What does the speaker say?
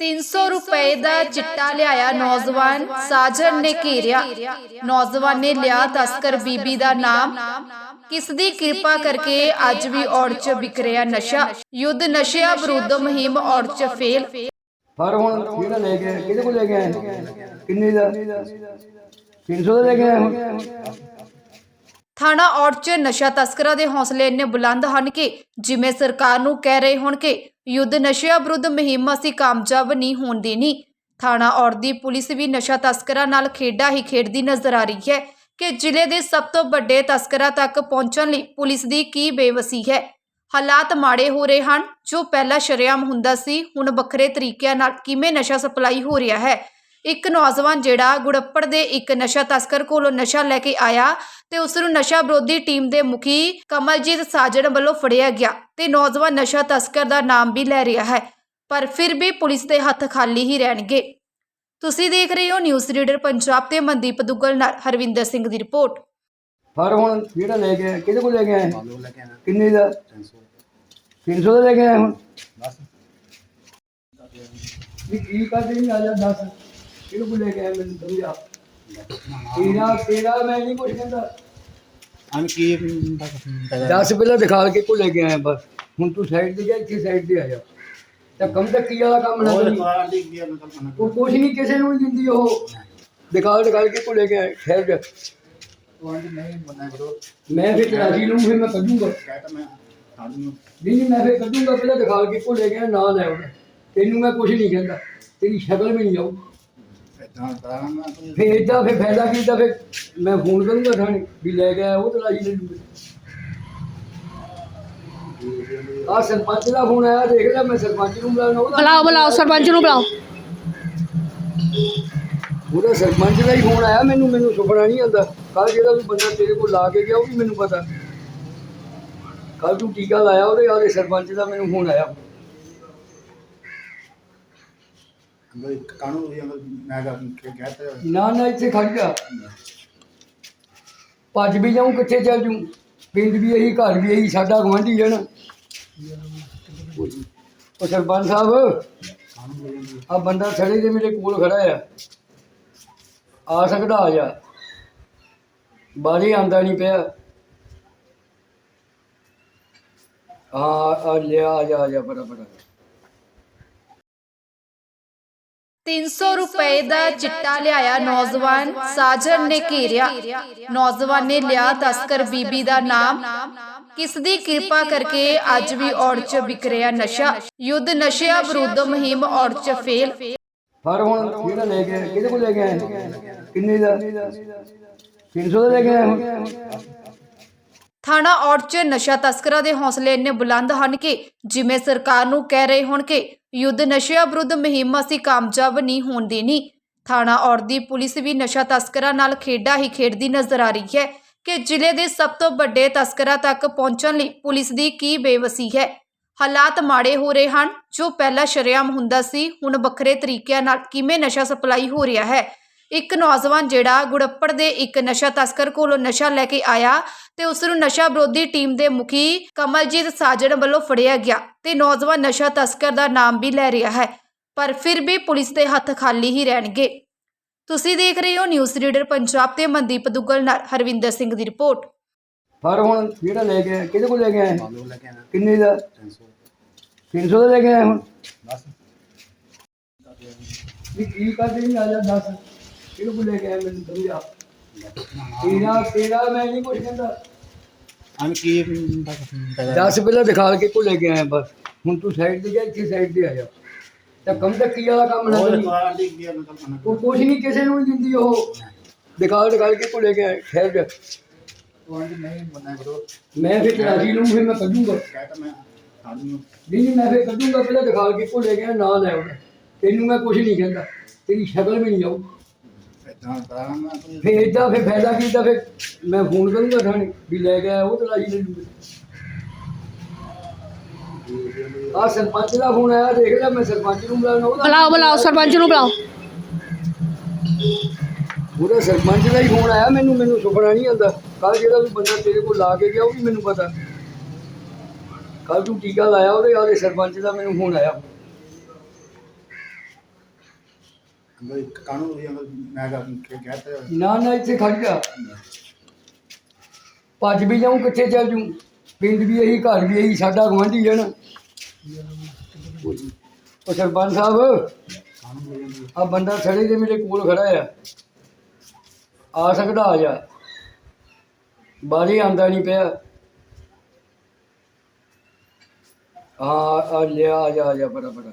300 ਰੁਪਏ ਦਾ ਚਿੱਟਾ ਲਿਆਇਆ ਨੌਜਵਾਨ ਸਾਜਨ ਨੇ ਘੇਰਿਆ। ਨੌਜਵਾਨ ਨੇ ਲਿਆ ਤਸਕਰ ਬੀਬੀ ਦਾ ਨਾਮ। ਕਿਸ ਦੀ ਕਿਰਪਾ ਕਰਕੇ ਅੱਜ ਵੀ ਔੜ ਚ ਵਿਕ ਰਿਹਾ ਨਸ਼ਾ? ਯੁੱਧ ਨਸ਼ਿਆਂ ਵਿਰੁੱਧ ਮੁਹਿੰਮ ਔੜ ਚ ਫੇਲ। ਪਰ ਹੁਣ ਕਿਹੜਾ ਲੈ ਕੇ? ਕਿਹਦੇ ਕੋਲ ਲੈ ਕੇ ਆਏ ਕਿੰਨੇ ਦਾ? 300 ਦਾ ਲੈ ਕੇ ਆਏ ਹੁਣ। ਥਾਣਾ ਔੜ ਚ ਨਸ਼ਾ ਤਸਕਰਾਂ ਦੇ ਹੌਸਲੇ ਇੰਨੇ ਬੁਲੰਦ ਹਨ ਕਿ ਜਿਵੇਂ ਸਰਕਾਰ ਨੂੰ ਕਹਿ ਰਹੇ ਹੋਣ ਕਿ ਯੁੱਧ ਨਸ਼ਿਆਂ ਵਿਰੁੱਧ ਮੁਹਿੰਮ ਅਸੀਂ ਕਾਮਯਾਬ ਨਹੀਂ ਹੋਣ ਦੇਣੀ। ਥਾਣਾ ਔਰ ਦੀ ਪੁਲਿਸ ਵੀ ਨਸ਼ਾ ਤਸਕਰਾਂ ਨਾਲ ਖੇਡਾਂ ਹੀ ਖੇਡਦੀ ਨਜ਼ਰ ਆ ਰਹੀ ਹੈ ਕਿ ਜ਼ਿਲ੍ਹੇ ਦੇ ਸਭ ਤੋਂ ਵੱਡੇ ਤਸਕਰਾਂ ਤੱਕ ਪਹੁੰਚਣ ਲਈ ਪੁਲਿਸ ਦੀ ਕੀ ਬੇਵਸੀ ਹੈ। ਹਾਲਾਤ ਮਾੜੇ ਹੋ ਰਹੇ ਹਨ। ਜੋ ਪਹਿਲਾਂ ਸ਼ਰੇਆਮ ਹੁੰਦਾ ਸੀ, ਹੁਣ ਵੱਖਰੇ ਤਰੀਕਿਆਂ ਨਾਲ ਕਿਵੇਂ ਨਸ਼ਾ ਸਪਲਾਈ ਹੋ ਰਿਹਾ ਹੈ? ਇੱਕ ਨੌਜਵਾਨ ਜਿਹੜਾ ਗੁੜੱਪੜ ਦੇ ਇੱਕ ਨਸ਼ਾ ਤਸਕਰ ਕੋਲੋਂ ਨਸ਼ਾ ਲੈ ਕੇ ਆਇਆ ਤੇ ਉਸ ਨੂੰ ਨਸ਼ਾ ਵਿਰੋਧੀ ਟੀਮ ਦੇ ਮੁਖੀ ਕਮਲਜੀਤ ਸਾਜਣ ਵੱਲੋਂ ਫੜਿਆ ਗਿਆ ਤੇ ਨੌਜਵਾਨ ਨਸ਼ਾ ਤਸਕਰ ਦਾ ਨਾਮ ਵੀ ਲੈ ਰਿਹਾ ਹੈ ਪਰ ਫਿਰ ਵੀ ਪੁਲਿਸ ਦੇ ਹੱਥ ਖਾਲੀ ਹੀ ਰਹਿਣਗੇ। ਤੁਸੀਂ ਦੇਖ ਰਹੇ ਹੋ ਨਿਊਜ਼ ਰੀਡਰ ਪੰਜਾਬ ਤੇ ਮਨਦੀਪ ਦੁੱਗਲ ਨਾਲ ਹਰਵਿੰਦਰ ਸਿੰਘ ਦੀ ਰਿਪੋਰਟ। ਪਰ ਹੁਣ ਕਿਹੜਾ ਲੈ ਕੇ? ਕਿਹਦੇ ਕੋਲ ਲੈ ਕੇ ਆਏ ਕਿੰਨੇ ਦਾ? 300 ਦਾ ਲੈ ਕੇ ਆਏ ਹੁਣ? ਵੀ ਕੀ ਕਰਦੇ ਨਹੀਂ ਆ ਜਾ ਦੱਸ। ਕਿਹਨੂੰ ਭੁੱਲਿਆ ਗਿਆ ਮੈਨੂੰ ਸਮਝਾ ਤੇਰਾ ਤੇਰਾ ਮੈਂ ਨਹੀਂ ਕੁਝ ਕਹਿੰਦਾ। ਅਨ ਕੀ ਦੱਸ ਪਹਿਲਾਂ ਦਿਖਾ ਕੇ ਭੁੱਲੇ ਗਿਆ ਬਸ। ਹੁਣ ਤੂੰ ਸਾਈਡ ਤੇ ਜਾ ਇੱਥੇ ਸਾਈਡ ਤੇ ਆ ਜਾ। ਤਾਂ ਕੰਮ ਤੱਕ ਕੀ ਵਾਲਾ ਕੰਮ ਨਾ ਕਰੀ। ਉਹ ਕੁਝ ਨਹੀਂ ਕਿਸੇ ਨੂੰ ਨਹੀਂ ਦਿੰਦੀ ਉਹ। ਦਿਖਾ ਦਿਖਾ ਕੇ ਭੁੱਲੇ ਗਿਆ ਠਹਿਰ ਜਾ। ਮੈਂ ਫਿਰ ਰਾਜੀ ਨੂੰ ਫਿਰ ਮੈਂ ਕੱਢੂਗਾ। ਨਹੀਂ ਮੈਂ ਫਿਰ ਕੱਢੂਗਾ ਪਹਿਲਾਂ ਦਿਖਾ ਕੇ ਭੁੱਲੇ ਗਿਆ ਨਾ ਲੈ ਉਹਨੇ ਤੈਨੂੰ ਮੈਂ ਕੁਝ ਨਹੀਂ ਕਹਿੰਦਾ। ਤੇਰੀ ਸ਼ਕਲ ਵੀ ਨਹੀਂ ਆਉ ਫਿਰ ਏਦਾਂ ਫਿਰ ਫਾਇਦਾ ਕੀ ਤਾਂ ਫਿਰ ਮੈਂ ਫੋਨ ਕਰੂੰਗਾ ਥਾਣੇ ਵੀ ਲੈ ਕੇ ਆਇਆ ਉਹ ਤਲਾਜੀ ਲੈ ਲੂਗੇ ਆ ਸਰਪੰਚ ਦਾ ਫੋਨ ਆਇਆ ਦੇਖ ਲੈ ਮੈਂ ਸਰਪੰਚ ਨੂੰ ਬੁਲਾਉਣਾ ਉਹਦਾ ਬੁਲਾਓ ਬੁਲਾਓ ਸਰਪੰਚ ਨੂੰ ਬੁਲਾਓ। ਉਹਦਾ ਸਰਪੰਚ ਦਾ ਹੀ ਫੋਨ ਆਇਆ ਮੈਨੂੰ ਮੈਨੂੰ ਸੁਪਨਾ ਨਹੀਂ ਆਉਂਦਾ। ਕੱਲ ਜਿਹੜਾ ਵੀ ਬੰਦਾ ਤੇਰੇ ਕੋਲ ਲਾ ਕੇ ਗਿਆ ਉਹ ਵੀ ਮੈਨੂੰ ਪਤਾ। ਕੱਲ ਤੂੰ ਟੀਕਾ ਲਾਇਆ ਉਹਦੇ ਆਦੇ ਸਰਪੰਚ ਦਾ ਮੈਨੂੰ ਫੋਨ ਆਇਆ। ਨਾ ਨਾ, ਇੱਥੇ ਖੜ ਜਾ। ਭੱਜ ਵੀ ਜਾਊਂ, ਕਿੱਥੇ ਚੱਲ ਜੂ ਪਿੰਡ ਵੀ ਇਹੀ, ਘਰ ਵੀ ਇਹੀ, ਸਾਡਾ ਗਵਾਂਢੀ ਹੈ ਨਾ। ਉਹ ਸਰਪੰਚ ਸਾਹਿਬ, ਆ ਬੰਦਾ ਸੜੇ ਦੇ ਮੇਰੇ ਕੋਲ ਖੜਾ ਆ। ਆ ਸਕਦਾ ਆ ਜਾ। ਬਾਹਰੇ ਆਂਦਾ ਨਹੀਂ ਪਿਆ। ਹਾਂ, ਆ ਲਿਆ, ਆ ਜਾ ਆ ਜਾ ਬੜਾ ਬੜਾ 300 ਰੁਪਏ ਦਾ ਚਿੱਟਾ ਲਿਆਇਆ ਨੌਜਵਾਨ ਸਾਜਨ ਨੇ ਘੇਰਿਆ ਨੌਜਵਾਨ ਨੇ ਲਿਆ ਤਸਕਰ ਬੀਬੀ ਦਾ ਨਾਮ ਕਿਸ ਦੀ ਕਿਰਪਾ ਕਰਕੇ ਅੱਜ ਵੀ ਔੜ ਚ ਵਿਕ ਰਿਹਾ ਨਸ਼ਾ ਯੁੱਧ ਨਸ਼ਿਆਂ ਵਿਰੁੱਧ ਮੁਹਿੰਮ ਔੜ ਚ ਫੇਲ ਪਰ ਹੁਣ ਕਿਹੜਾ ਲੈ ਕੇ ਆਏ? ਕਿਹਦੇ ਕੋਲ ਲੈ ਕੇ ਆਏ ਕਿੰਨੇ ਦਾ 300 ਦਾ ਲੈ ਕੇ ਆਏ ਹੁਣ ਥਾਣਾ ਔੜ ਚ ਨਸ਼ਾ ਤਸਕਰਾਂ ਦੇ ਹੌਸਲੇ ਇੰਨੇ ਬੁਲੰਦ ਹਨ ਕਿ ਜਿਵੇਂ ਸਰਕਾਰ ਨੂੰ ਕਹਿ ਰਹੇ ਹੋਣ ਕਿ ਯੁੱਧ ਨਸ਼ਿਆਂ ਵਿਰੁੱਧ ਮੁਹਿੰਮ ਅਸੀਂ ਕਾਮਯਾਬ ਨਹੀਂ ਹੋਣ ਦੇਣੀ। ਥਾਣਾ ਔੜ ਦੀ ਪੁਲਿਸ ਵੀ ਨਸ਼ਾ ਤਸਕਰਾਂ ਨਾਲ ਖੇਡਾਂ ਹੀ ਖੇਡਦੀ ਨਜ਼ਰ ਆ ਰਹੀ ਹੈ ਕਿ ਜ਼ਿਲ੍ਹੇ ਦੇ ਸਭ ਤੋਂ ਵੱਡੇ ਤਸਕਰਾਂ ਤੱਕ ਪਹੁੰਚਣ ਲਈ ਪੁਲਿਸ ਦੀ ਕੀ ਬੇਵਸੀ ਹੈ। ਹਾਲਾਤ ਮਾੜੇ ਹੋ ਰਹੇ ਹਨ। ਜੋ ਪਹਿਲਾਂ ਸ਼ਰੇਆਮ ਹੁੰਦਾ ਸੀ, ਹੁਣ ਵੱਖਰੇ ਤਰੀਕਿਆਂ ਨਾਲ ਕਿਵੇਂ ਨਸ਼ਾ ਸਪਲਾਈ ਹੋ ਰਿਹਾ ਹੈ? ਇੱਕ ਨੌਜਵਾਨ ਜਿਹੜਾ ਗੁੜੱਪੜ ਦੇ ਇੱਕ ਨਸ਼ਾ ਤਸਕਰ ਕੋਲੋਂ ਨਸ਼ਾ ਲੈ ਕੇ ਆਇਆ ਤੇ ਉਸ ਨੂੰ ਨਸ਼ਾ ਵਿਰੋਧੀ ਟੀਮ ਦੇ ਮੁਖੀ ਕਮਲਜੀਤ ਸਾਜਣ ਵੱਲੋਂ ਫੜਿਆ ਗਿਆ ਤੇ ਨੌਜਵਾਨ ਨਸ਼ਾ ਤਸਕਰ ਦਾ ਨਾਮ ਵੀ ਲੈ ਰਿਹਾ ਹੈ, ਪਰ ਫਿਰ ਵੀ ਪੁਲਿਸ ਦੇ ਹੱਥ ਖਾਲੀ ਹੀ ਰਹਿਣਗੇ। ਤੁਸੀਂ ਦੇਖ ਰਹੇ ਹੋ ਨਿਊਜ਼ ਰੀਡਰ ਪੰਜਾਬ ਤੇ ਮਨਦੀਪ ਦੁੱਗਲ ਨਾਲ ਹਰਵਿੰਦਰ ਸਿੰਘ ਦੀ ਰਿਪੋਰਟ। ਫਰ ਹੁਣ ਜਿਹੜਾ ਲੈ ਕੇ ਕਿਹਦੇ ਕੋਲ ਲੈ ਕੇ ਕਿੰਨੇ ਦਾ? 300 ਦਾ ਲੈ ਕੇ ਹੁਣ? ਬਸ ਕੀ ਕਰਦੇ ਨਹੀਂ ਆ ਜਾ 10 ਕਿਹਨੂੰ ਭੁੱਲਿਆ ਗਿਆ ਮੈਨੂੰ ਸਮਝਾ ਤੇਰਾ ਤੇਰਾ ਮੈਂ ਨਹੀਂ ਕੁਝ ਕਹਿੰਦਾ ਹਮ ਕੀ ਦੱਸ ਪਹਿਲਾਂ ਦਿਖਾ ਕੇ ਭੁੱਲੇ ਗਿਆ ਹੈ ਬਸ ਹੁਣ ਤੂੰ ਸਾਈਡ ਤੇ ਜਾ ਇੱਥੇ ਸਾਈਡ ਤੇ ਆ ਜਾ ਤਾਂ ਕੰਮ ਤਾਂ ਕੀ ਵਾਲਾ ਕੰਮ ਨਾ ਕਰੀ ਉਹ ਕੁਝ ਨਹੀਂ ਕਿਸੇ ਨੂੰ ਦਿੰਦੀ ਉਹ ਦਿਖਾ ਦਿਖਾ ਕੇ ਭੁੱਲੇ ਗਿਆ ਖੈਰ ਜਾ ਮੈਂ ਫਿਰ ਕਰਾਜੀ ਨੂੰ ਫਿਰ ਮੈਂ ਕੱਢੂਗਾ ਨਹੀਂ ਨਹੀਂ ਮੈਂ ਫਿਰ ਕੱਢੂਗਾ ਪਹਿਲਾਂ ਦਿਖਾ ਕੇ ਭੁੱਲੇ ਗਿਆ ਨਾ ਲੈ ਉਹਨੇ ਤੈਨੂੰ ਮੈਂ ਕੁਝ ਨਹੀਂ ਕਹਿੰਦਾ ਤੇਰੀ ਸ਼ਕਲ ਵੀ ਨਹੀਂ ਆਉ ਫਿਰ ਏਦਾਂ ਫਿਰ ਫਾਇਦਾ ਕੀ ਤਾਂ ਫਿਰ ਮੈਂ ਫੋਨ ਕਰੂੰਗਾ ਥਾਣੇ ਵੀ ਲੈ ਕੇ ਆਇਆ ਉਹ ਤਲਾਜੀ ਲੈ ਲੂਗੇ ਆ ਸਰਪੰਚ ਦਾ ਫੋਨ ਆਇਆ ਦੇਖ ਲੈ ਮੈਂ ਸਰਪੰਚ ਨੂੰ ਬੁਲਾਉਣਾ ਉਹਦਾ ਬੁਲਾਓ ਬੁਲਾਓ ਸਰਪੰਚ ਨੂੰ ਬੁਲਾਓ। ਉਹਦਾ ਸਰਪੰਚ ਦਾ ਹੀ ਫੋਨ ਆਇਆ ਮੈਨੂੰ ਮੈਨੂੰ ਸੁਪਨਾ ਨਹੀਂ ਆਉਂਦਾ। ਕੱਲ ਜਿਹੜਾ ਵੀ ਬੰਦਾ ਤੇਰੇ ਕੋਲ ਲਾ ਕੇ ਗਿਆ ਉਹ ਵੀ ਮੈਨੂੰ ਪਤਾ। ਕੱਲ ਤੂੰ ਟੀਕਾ ਲਾਇਆ ਉਹਦੇ ਆਦੇ ਸਰਪੰਚ ਦਾ ਮੈਨੂੰ ਫੋਨ ਆਇਆ। ਅੰਦਰ ਕਾਨੂੰਨ ਵੀ ਅੰਦਰ ਮੈਂ ਕਿਹਾ, ਕਹਿ ਨਾ ਨਾ, ਇੱਥੇ ਖੜ ਜਾ। ਭੱਜ ਵੀ ਜਾਊਂ, ਕਿੱਥੇ ਚੱਲ ਜੂ ਪਿੰਡ ਵੀ ਇਹੀ, ਘਰ ਵੀ ਇਹੀ, ਸਾਡਾ ਗੁਆਂਢੀ ਹੈ ਨਾ। ਉਹ ਸਰਪੰਚ ਸਾਹਿਬ ਆ ਬੰਦਾ ਸੜੇ ਦੇ ਮੇਰੇ ਕੋਲ ਖੜਾ ਆ। ਆ ਸਕਦਾ ਆ ਜਾ। ਬਾਹਰ ਆਂਦਾ ਨਹੀਂ ਪਿਆ। ਹਾਂ, ਆ ਲਿਆ, ਆ ਜਾ ਆ ਜਾ ਬੜਾ ਬੜਾ